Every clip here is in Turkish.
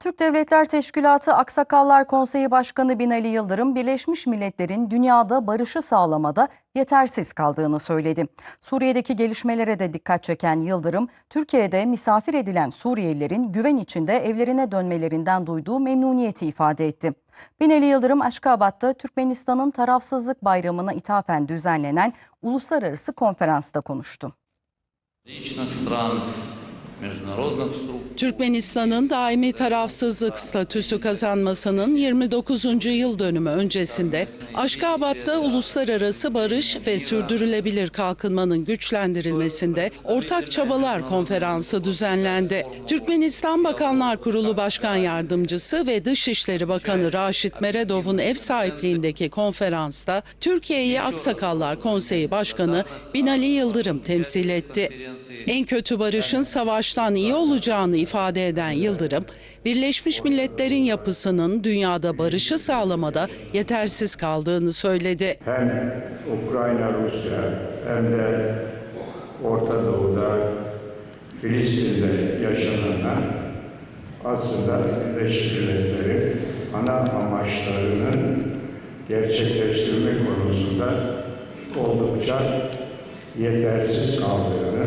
Türk Devletler Teşkilatı Aksakallar Konseyi Başkanı Binali Yıldırım, Birleşmiş Milletler'in dünyada barışı sağlamada yetersiz kaldığını söyledi. Suriye'deki gelişmelere de dikkat çeken Yıldırım, Türkiye'de misafir edilen Suriyelilerin güven içinde evlerine dönmelerinden duyduğu memnuniyeti ifade etti. Binali Yıldırım, Aşkabat'ta Türkmenistan'ın tarafsızlık bayramına ithafen düzenlenen uluslararası konferansta konuştu. Türkmenistan'ın daimi tarafsızlık statüsü kazanmasının 29. yıl dönümü öncesinde Aşkabat'ta uluslararası barış ve sürdürülebilir kalkınmanın güçlendirilmesinde ortak çabalar konferansı düzenlendi. Türkmenistan Bakanlar Kurulu Başkan Yardımcısı ve Dışişleri Bakanı Raşit Meredov'un ev sahipliğindeki konferansta Türkiye'yi Aksakallar Konseyi Başkanı Binali Yıldırım temsil etti. En kötü barışın savaştan iyi olacağını ifade eden Yıldırım, Birleşmiş Milletler'in yapısının dünyada barışı sağlamada yetersiz kaldığını söyledi. hem Ukrayna, Rusya hem de Orta Doğu'da Filistin'de yaşananlar aslında Birleşmiş Milletler'in ana amaçlarını gerçekleştirme konusunda oldukça yetersiz kaldığını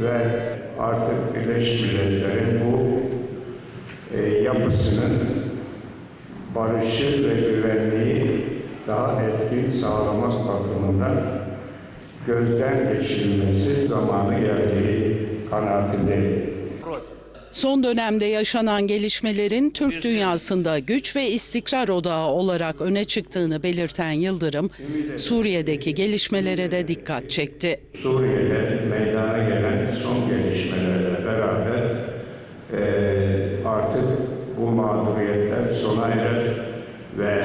ve artık Birleşmiş Milletler'in bu e, yapısının barışı ve güvenliği daha etkin sağlamak bakımından gözden geçirilmesi zamanı geldiği kanaatindeyim. Son dönemde yaşanan gelişmelerin Türk dünyasında güç ve istikrar odağı olarak öne çıktığını belirten Yıldırım, Suriye'deki gelişmelere de dikkat çekti. Suriye'de meydana gelen son gelişmelerle beraber eee, artık bu mağduriyetler sona erer ve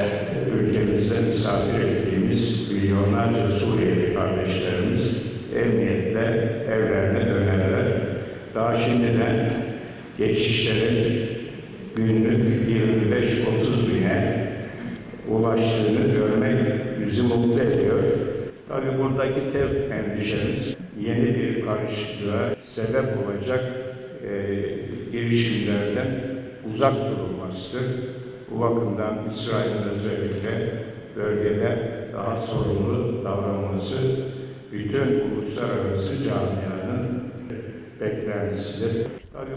ülkemizde misafir ettiğimiz milyonlarca Suriyeli kardeşlerimiz emniyetle evlerine dönerler. Daha şimdiden geçişlerin günlük 25-30 bine ulaştığını görmek bizi mutlu ediyor. Tabii buradaki tek endişemiz yeni bir karışıklığa sebep olacak e, girişimlerden uzak durulmasıdır. Bu bakımdan İsrail'in özellikle bölgede daha sorumlu davranması bütün uluslararası camianın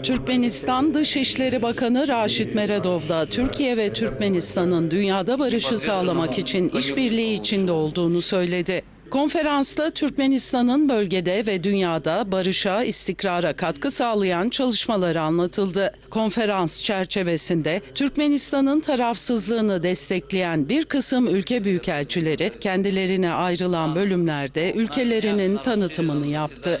Türkmenistan Dışişleri Bakanı Raşit Meredov da Türkiye ve Türkmenistan'ın dünyada barışı sağlamak için işbirliği içinde olduğunu söyledi. Konferansta Türkmenistan'ın bölgede ve dünyada barışa, istikrara katkı sağlayan çalışmaları anlatıldı. Konferans çerçevesinde Türkmenistan'ın tarafsızlığını destekleyen bir kısım ülke büyükelçileri kendilerine ayrılan bölümlerde ülkelerinin tanıtımını yaptı.